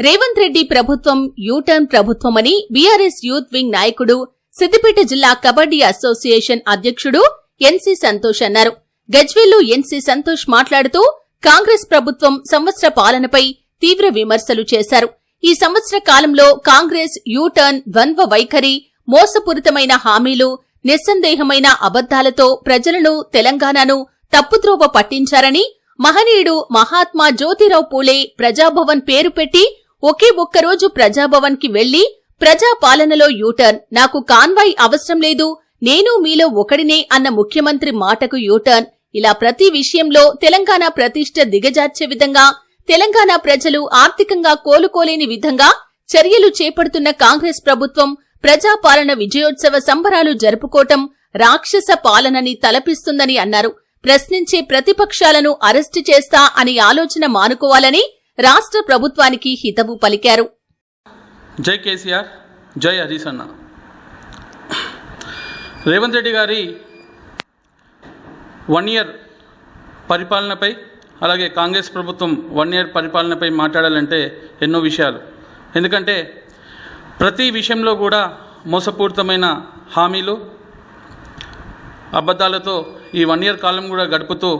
రేవంత్ రెడ్డి ప్రభుత్వం యూటర్న్ ప్రభుత్వమని BRS youth wing నాయకుడు సిద్దిపేట జిల్లా కబడ్డీ అసోసియేషన్ అధ్యక్షుడు ఎన్సీ సంతోష్ అన్నారు. గజ్వేల్లో ఎన్సీ సంతోష్ మాట్లాడుతూ కాంగ్రెస్ ప్రభుత్వం సంవత్సర పాలనపై తీవ్ర విమర్శలు చేశారు. ఈ సంవత్సర కాలంలో కాంగ్రెస్ యూటర్న్ ద్వంద్వ వైఖరి మోసపూరితమైన హామీలు నిస్సందేహమైన అబద్దాలతో ప్రజలను తెలంగాణను తప్పుద్రోవ పట్టించారని మహనీయుడు మహాత్మా జ్యోతిరావు పూలే ప్రజాభవన్ పేరు పెట్టి ఒకే ఒక్కరోజు ప్రజాభవన్కి వెళ్ళి ప్రజా పాలనలో యూటర్న్. నాకు కాన్వాయ్ అవసరం లేదు. నేను మీలో ఒకడినే అన్న ముఖ్యమంత్రి మాటకు యూటర్న్. ఇలా ప్రతి విషయంలో తెలంగాణ ప్రతిష్ట దిగజార్చే విధంగా తెలంగాణ ప్రజలు ఆర్థికంగా కోలుకోలేని విధంగా చర్యలు చేపడుతున్న కాంగ్రెస్ ప్రభుత్వం ప్రజాపాలన విజయోత్సవ సంబరాలు జరుపుకోవటం రాక్షస పాలనని తలపిస్తుందని అన్నారు. ప్రశ్నించే ప్రతిపక్షాలను అరెస్టు చేస్తా అని ఆలోచన మానుకోవాలని రాష్ట్ర ప్రభుత్వానికి హితవు పలికారు. జై కేసీఆర్ జై హరీష్ అన్న రేవంత్ రెడ్డి గారి వన్ ఇయర్ పరిపాలనపై అలాగే కాంగ్రెస్ ప్రభుత్వం వన్ ఇయర్ పరిపాలనపై మాట్లాడాలంటే ఎన్నో విషయాలు. ఎందుకంటే ప్రతి విషయంలో కూడా మోసపూరితమైన హామీలు అబద్ధాలతో ఈ వన్ ఇయర్ కాలం కూడా గడుపుతూ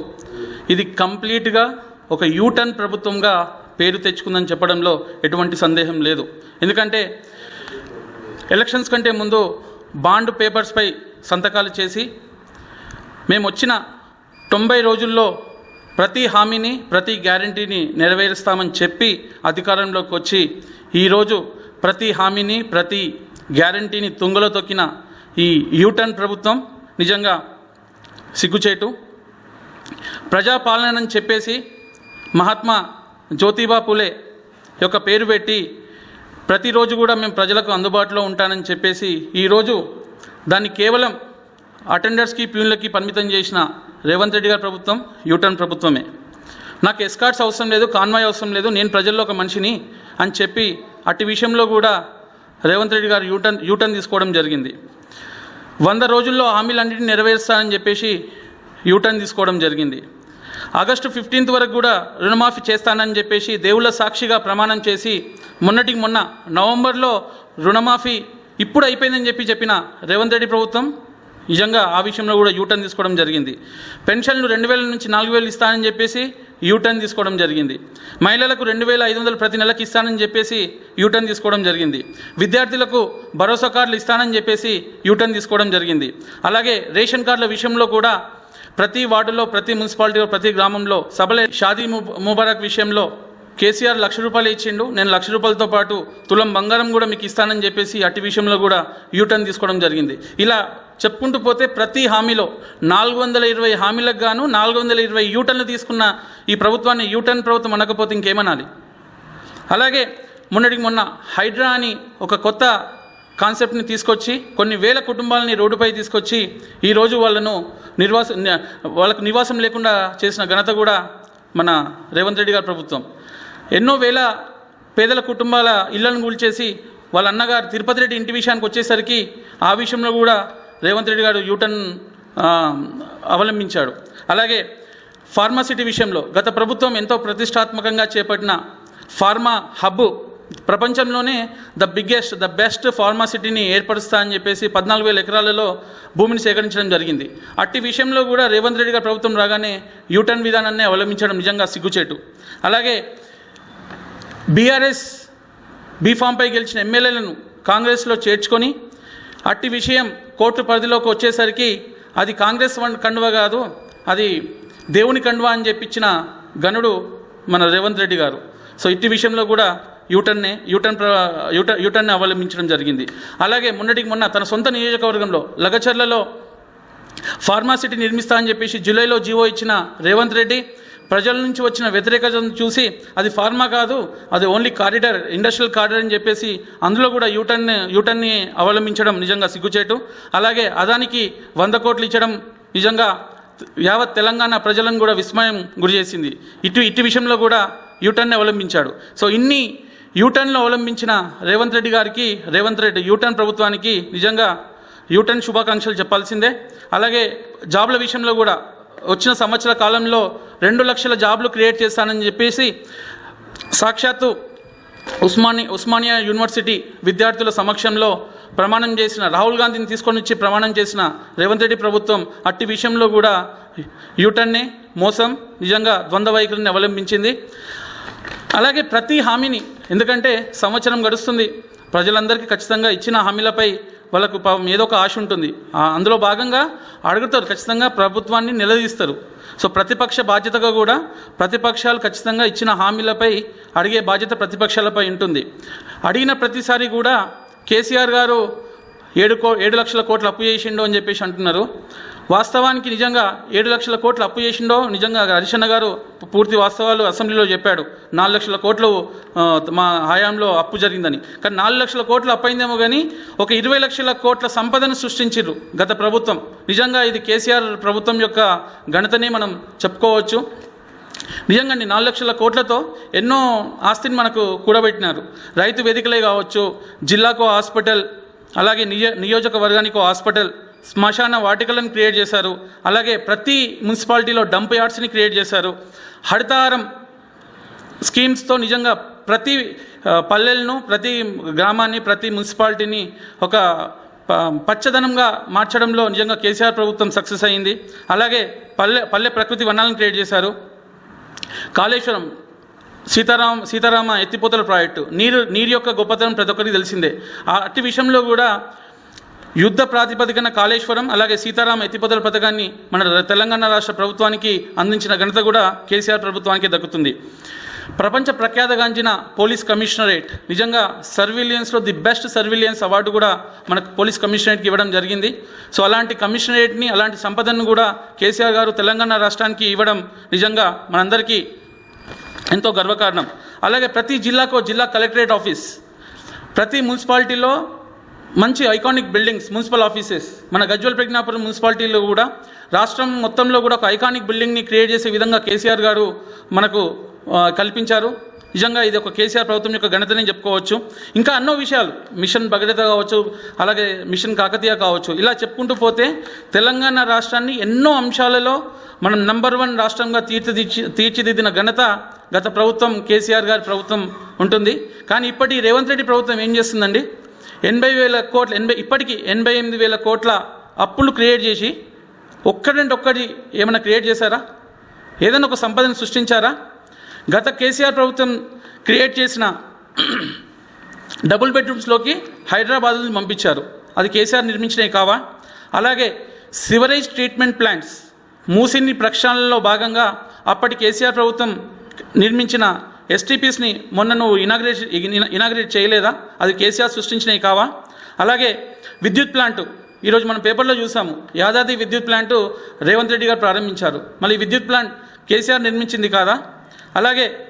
ఇది కంప్లీట్గా ఒక యూటర్న్ ప్రభుత్వంగా పేరు తెచ్చుకుందని చెప్పడంలో ఎటువంటి సందేహం లేదు. ఎందుకంటే ఎలక్షన్స్ కంటే ముందు బాండ్ పేపర్స్పై సంతకాలు చేసి మేము వచ్చిన తొంభై రోజుల్లో ప్రతి హామీని ప్రతి గ్యారంటీని నెరవేరుస్తామని చెప్పి అధికారంలోకి వచ్చి ఈరోజు ప్రతి హామీని ప్రతి గ్యారంటీని తుంగలో తొక్కిన ఈ యూటర్న్ ప్రభుత్వం నిజంగా సిగ్గుచేటు. ప్రజాపాలనని చెప్పేసి మహాత్మా జ్యోతిబా పులే యొక్క పేరు పెట్టి ప్రతిరోజు కూడా మేము ప్రజలకు అందుబాటులో ఉంటానని చెప్పేసి ఈరోజు దాన్ని కేవలం అటెండర్స్కి ప్యూన్లకి పరిమితం చేసిన రేవంత్ రెడ్డి గారి ప్రభుత్వం యూటర్న్ ప్రభుత్వమే. నాకు ఎస్కార్ట్స్ అవసరం లేదు కాన్వాయ్ అవసరం లేదు నేను ప్రజల్లో ఒక మనిషిని అని చెప్పి అట్టి విషయంలో కూడా రేవంత్ రెడ్డి గారు యూటర్న్ యూటర్న్ తీసుకోవడం జరిగింది. వంద రోజుల్లో హామీలన్నింటినీ నెరవేరుస్తానని చెప్పేసి యూటర్న్ తీసుకోవడం జరిగింది. ఆగస్టు ఫిఫ్టీన్త్ వరకు కూడా రుణమాఫీ చేస్తానని చెప్పేసి దేవుళ్ళ సాక్షిగా ప్రమాణం చేసి మొన్నటికి మొన్న నవంబర్లో రుణమాఫీ ఇప్పుడు అయిపోయిందని చెప్పి చెప్పిన రేవంత్ రెడ్డి ప్రభుత్వం నిజంగా ఆ విషయంలో కూడా యూటర్న్ తీసుకోవడం జరిగింది. పెన్షన్లు రెండు వేల నుంచి నాలుగు వేలు ఇస్తానని చెప్పేసి యూటర్న్ తీసుకోవడం జరిగింది. మహిళలకు రెండు వేల ఐదు వందలు ప్రతి నెలకు ఇస్తానని చెప్పేసి యూటర్న్ తీసుకోవడం జరిగింది. విద్యార్థులకు భరోసా కార్డులు ఇస్తానని చెప్పేసి యూటర్న్ తీసుకోవడం జరిగింది. అలాగే రేషన్ కార్డుల విషయంలో కూడా ప్రతి వార్డులో ప్రతి మున్సిపాలిటీలో ప్రతి గ్రామంలో సభలే షాదీ ము- ముబారక్ విషయంలో కేసీఆర్ లక్ష రూపాయలు ఇచ్చిండు. నేను లక్ష రూపాయలతో పాటు తులం బంగారం కూడా మీకు ఇస్తానని చెప్పేసి అటు విషయంలో కూడా యూటర్న్ తీసుకోవడం జరిగింది. ఇలా చెప్పుకుంటూ పోతే ప్రతి హామీలో నాలుగు వందల ఇరవై హామీలకు గాను నాలుగు వందల ఇరవై యూటర్న్లు తీసుకున్న ఈ ప్రభుత్వాన్ని యూటర్న్ ప్రభుత్వం అనకపోతే ఇంకేమనాలి? అలాగే మొన్నటికి మొన్న హైడ్రా అని ఒక కొత్త కాన్సెప్ట్ని తీసుకొచ్చి కొన్ని వేల కుటుంబాలని రోడ్డుపై తీసుకొచ్చి ఈరోజు వాళ్ళను నిర్వాస వాళ్ళకు నివాసం లేకుండా చేసిన ఘనత కూడా మన రేవంత్ రెడ్డి గారి ప్రభుత్వం. ఎన్నో వేల పేదల కుటుంబాల ఇళ్ళను కూల్చేసి వాళ్ళ అన్నగారు తిరుపతి రెడ్డి ఇంటి విషయానికి వచ్చేసరికి ఆ విషయంలో కూడా రేవంత్ రెడ్డి గారు యూటర్న్ అవలంబించాడు. అలాగే ఫార్మాసిటీ విషయంలో గత ప్రభుత్వం ఎంతో ప్రతిష్టాత్మకంగా చేపట్టిన ఫార్మా హబ్ ప్రపంచంలోనే ద బిగ్గెస్ట్ ద బెస్ట్ ఫార్మాసిటీని ఏర్పరుస్తా అని చెప్పేసి పద్నాలుగు వేల ఎకరాలలో భూమిని సేకరించడం జరిగింది. అట్టి విషయంలో కూడా రేవంత్ రెడ్డి గారి ప్రభుత్వం రాగానే యూటర్న్ విధానాన్ని అవలంబించడం నిజంగా సిగ్గుచేటు. అలాగే బీఆర్ఎస్ బీఫామ్పై గెలిచిన ఎమ్మెల్యేలను కాంగ్రెస్లో చేర్చుకొని అట్టి విషయం కోర్టు పరిధిలోకి వచ్చేసరికి అది కాంగ్రెస్ వన్ కండువ కాదు అది దేవుని కండువ అని చెప్పించిన గనుడు మన రేవంత్ రెడ్డి గారు. సో ఇట్టి విషయంలో కూడా యూటర్నే యూటర్న్ ప్ర యూటర్ యూటర్ని అవలంబించడం జరిగింది. అలాగే మొన్నటికి మొన్న తన సొంత నియోజకవర్గంలో లగచర్లలో ఫార్మాసిటీ నిర్మిస్తా అని చెప్పేసి జూలైలో జీవో ఇచ్చిన రేవంత్ రెడ్డి ప్రజల నుంచి వచ్చిన వ్యతిరేకతను చూసి అది ఫార్మా కాదు అది ఓన్లీ కారిడార్ ఇండస్ట్రియల్ కారిడార్ అని చెప్పేసి అందులో కూడా యూటర్న్ యూటర్న్ని అవలంబించడం నిజంగా సిగ్గుచేటు. అలాగే అదానికి వంద కోట్లు ఇచ్చడం నిజంగా యావత్ తెలంగాణ ప్రజలను కూడా విస్మయం గురి చేసింది. ఇటు ఇటు విషయంలో కూడా యూటర్న్ అవలంబించాడు. సో ఇన్ని యూటర్న్లు అవలంబించిన రేవంత్ రెడ్డి గారికి రేవంత్ రెడ్డి యూటర్న్ ప్రభుత్వానికి నిజంగా యూటర్న్ శుభాకాంక్షలు చెప్పాల్సిందే. అలాగే జాబ్ల విషయంలో కూడా వచ్చిన సంవత్సర కాలంలో రెండు లక్షల జాబ్లు క్రియేట్ చేస్తానని చెప్పేసి సాక్షాత్తు ఉస్మాని ఉస్మానియా యూనివర్సిటీ విద్యార్థుల సమక్షంలో ప్రమాణం చేసిన రాహుల్ గాంధీని తీసుకొని వచ్చి ప్రమాణం చేసిన రేవంత్ రెడ్డి ప్రభుత్వం అట్టి విషయంలో కూడా యూటర్నే మోసం నిజంగా ద్వంద్వ వైఖరిని అవలంబించింది. అలాగే ప్రతి హామీని ఎందుకంటే సంవత్సరం గడుస్తుంది ప్రజలందరికీ ఖచ్చితంగా ఇచ్చిన హామీలపై వాళ్ళకు పాపం ఏదో ఒక ఆశ ఉంటుంది. అందులో భాగంగా అడుగుతారు ఖచ్చితంగా ప్రభుత్వాన్ని నిలదీస్తారు. సో ప్రతిపక్ష బాధ్యతగా కూడా ప్రతిపక్షాలు ఖచ్చితంగా ఇచ్చిన హామీలపై అడిగే బాధ్యత ప్రతిపక్షాలపై ఉంటుంది. అడిగిన ప్రతిసారి కూడా కేసీఆర్ గారు ఏడు కో ఏడు లక్షల కోట్లు అప్పు చేసిండో అని చెప్పేసి అంటున్నారు. వాస్తవానికి నిజంగా ఏడు లక్షల కోట్లు అప్పు చేసిండో నిజంగా హరిశన్న గారు పూర్తి వాస్తవాలు అసెంబ్లీలో చెప్పాడు. నాలుగు లక్షల కోట్లు మా హయాంలో అప్పు జరిగిందని. కానీ నాలుగు లక్షల కోట్లు అప్పైందేమో కానీ ఒక ఇరవై లక్షల కోట్ల సంపదను సృష్టించారు గత ప్రభుత్వం. నిజంగా ఇది కేసీఆర్ ప్రభుత్వం యొక్క ఘనతనే మనం చెప్పుకోవచ్చు. నిజంగా అండి నాలుగు లక్షల కోట్లతో ఎన్నో ఆస్తిని మనకు కూడబెట్టినారు. రైతు వేదికలే కావచ్చు జిల్లాకు హాస్పిటల్ అలాగే నియో నియోజకవర్గానికి హాస్పిటల్ శ్మశాన వాటికలను క్రియేట్ చేశారు. అలాగే ప్రతి మున్సిపాలిటీలో డంప్ యార్డ్స్ని క్రియేట్ చేశారు. హరితహారం స్కీమ్స్తో నిజంగా ప్రతి పల్లెలను ప్రతి గ్రామాన్ని ప్రతి మున్సిపాలిటీని ఒక పచ్చదనంగా మార్చడంలో నిజంగా కేసీఆర్ ప్రభుత్వం సక్సెస్ అయింది. అలాగే పల్లె పల్లె ప్రకృతి వనాలను క్రియేట్ చేశారు. కాళేశ్వరం సీతారాం సీతారామ ఎత్తిపోతల ప్రాజెక్టు. నీరు నీరు యొక్క గొప్పతనం ప్రతి ఒక్కరికి తెలిసిందే. ఆ అట్టి విషయంలో కూడా యుద్ధ ప్రాతిపదికన కాళేశ్వరం అలాగే సీతారామ ఎత్తిపోతల పథకాన్ని మన తెలంగాణ రాష్ట్ర ప్రభుత్వానికి అందించిన ఘనత కూడా కేసీఆర్ ప్రభుత్వానికి దక్కుతుంది. ప్రపంచ ప్రఖ్యాతగాంచిన పోలీస్ కమిషనరేట్. నిజంగా సర్విలియన్స్లో ది బెస్ట్ సర్విలియన్స్ అవార్డు కూడా మనకు పోలీస్ కమిషనరేట్కి ఇవ్వడం జరిగింది. సో అలాంటి కమిషనరేట్ని అలాంటి సంపదను కూడా కేసీఆర్ గారు తెలంగాణ రాష్ట్రానికి ఇవ్వడం నిజంగా మనందరికీ ఎంతో గర్వకారణం. అలాగే ప్రతి జిల్లాకో జిల్లా కలెక్టరేట్ ఆఫీస్ ప్రతి మున్సిపాలిటీలో మంచి ఐకానిక్ బిల్డింగ్స్ మున్సిపల్ ఆఫీసెస్ మన గజ్వల్ ప్రజ్ఞాపురం మున్సిపాలిటీలో కూడా రాష్ట్రం మొత్తంలో కూడా ఒక ఐకానిక్ బిల్డింగ్ని క్రియేట్ చేసే విధంగా కేసీఆర్ గారు మనకు కల్పించారు. నిజంగా ఇది ఒక కేసీఆర్ ప్రభుత్వం యొక్క ఘనతనే చెప్పుకోవచ్చు. ఇంకా ఎన్నో విషయాలు. మిషన్ భగీరథ కావచ్చు అలాగే మిషన్ కాకతీయ కావచ్చు. ఇలా చెప్పుకుంటూ పోతే తెలంగాణ రాష్ట్రాన్ని ఎన్నో అంశాలలో మనం నంబర్ వన్ రాష్ట్రంగా తీర్చిదిద్ది తీర్చిదిద్దిన ఘనత గత ప్రభుత్వం కేసీఆర్ గారి ప్రభుత్వం ఉంటుంది. కానీ ఇప్పటి రేవంత్ రెడ్డి ప్రభుత్వం ఏం చేస్తుందండి? ఎనభై వేల కోట్ల ఎనభై ఇప్పటికీ ఎనభై ఎనిమిది వేల కోట్ల అప్పులు క్రియేట్ చేసి ఒక్కడంటే ఒక్కటి ఏమైనా క్రియేట్ చేశారా? ఏదైనా ఒక సంపదను సృష్టించారా? గత కేసీఆర్ ప్రభుత్వం క్రియేట్ చేసిన డబుల్ బెడ్రూమ్స్లోకి హైదరాబాద్ నుంచి పంపించారు. అది కేసీఆర్ నిర్మించినవి కావా? అలాగే సివరేజ్ ట్రీట్మెంట్ ప్లాంట్స్ మూసిని ప్రక్షాళనలో భాగంగా అప్పటి కేసీఆర్ ప్రభుత్వం నిర్మించిన ఎస్టీపీస్ని మొన్న నువ్వు ఇనాగ్రేట్ ఇనాగ్రేట్ చేయలేదా? అది కేసీఆర్ సృష్టించినవి కావా? అలాగే విద్యుత్ ప్లాంటు ఈరోజు మనం పేపర్లో చూసాము. యాదాద్రి విద్యుత్ ప్లాంటు రేవంత్ రెడ్డి గారు ప్రారంభించారు. మళ్ళీ విద్యుత్ ప్లాంట్ కేసీఆర్ నిర్మించింది కాదా? అలాగే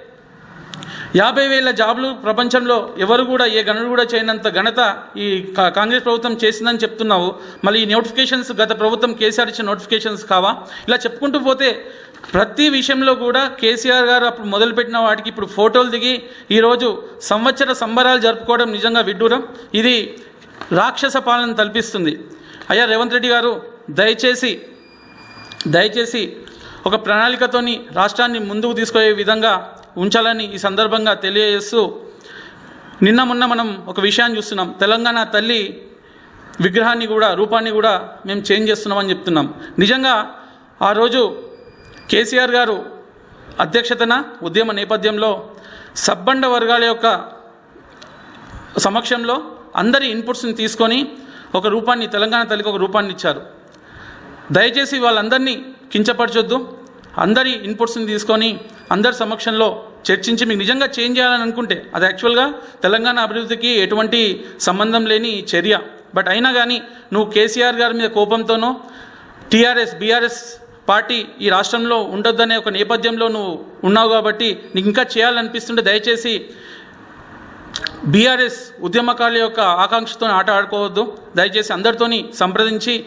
యాభై వేల జాబ్లు ప్రపంచంలో ఎవరు కూడా ఏ గనుడు కూడా చేయనంత ఘనత ఈ కా- కాంగ్రెస్ ప్రభుత్వం చేసిందని చెప్తున్నావు. మళ్ళీ ఈ నోటిఫికేషన్స్ గత ప్రభుత్వం కేసీఆర్ ఇచ్చిన నోటిఫికేషన్స్ కావా? ఇలా చెప్పుకుంటూ పోతే ప్రతి విషయంలో కూడా కేసీఆర్ గారు అప్పుడు మొదలుపెట్టిన వాటికి ఇప్పుడు ఫోటోలు దిగి ఈరోజు సంవత్సర సంబరాలు జరుపుకోవడం నిజంగా విడ్డూరం. ఇది రాక్షస పాలన తలపిస్తుంది. అయ్యా రేవంత్ రెడ్డి గారు దయచేసి దయచేసి ఒక ప్రణాళికతోని రాష్ట్రాన్ని ముందుకు తీసుకునే విధంగా ఉంచాలని ఈ సందర్భంగా తెలియజేస్తూ నిన్న మొన్న మనం ఒక విషయాన్ని చూస్తున్నాం. తెలంగాణ తల్లి విగ్రహాన్ని కూడా రూపాన్ని కూడా మేము చేంజ్ చేస్తున్నామని చెప్తున్నాం. నిజంగా ఆ రోజు కేసీఆర్ గారు అధ్యక్షతన ఉద్యమ నేపథ్యంలో సబ్బండ వర్గాల యొక్క సమక్షంలో అందరి ఇన్పుట్స్ని తీసుకొని ఒక రూపాన్ని తెలంగాణ తల్లికి ఒక రూపాన్ని ఇచ్చారు. దయచేసి వాళ్ళందరినీ కించపరచొద్దు. అందరి ఇన్పుట్స్ని తీసుకొని అందరి సమక్షంలో చర్చించి మీకు నిజంగా చేంజ్ చేయాలని అనుకుంటే అది యాక్చువల్గా తెలంగాణ అభివృద్ధికి ఎటువంటి సంబంధం లేని చర్య. బట్ అయినా కానీ నువ్వు కేసీఆర్ గారి మీద కోపంతోనో టీఆర్ఎస్ బీఆర్ఎస్ పార్టీ ఈ రాష్ట్రంలో ఉండొద్దనే ఒక నేపథ్యంలో నువ్వు ఉన్నావు కాబట్టి నీకు ఇంకా చేయాలనిపిస్తుంటే దయచేసి బీఆర్ఎస్ ఉద్యమకారుల యొక్క ఆకాంక్షతో ఆట ఆడుకోవద్దు. దయచేసి అందరితోని సంప్రదించి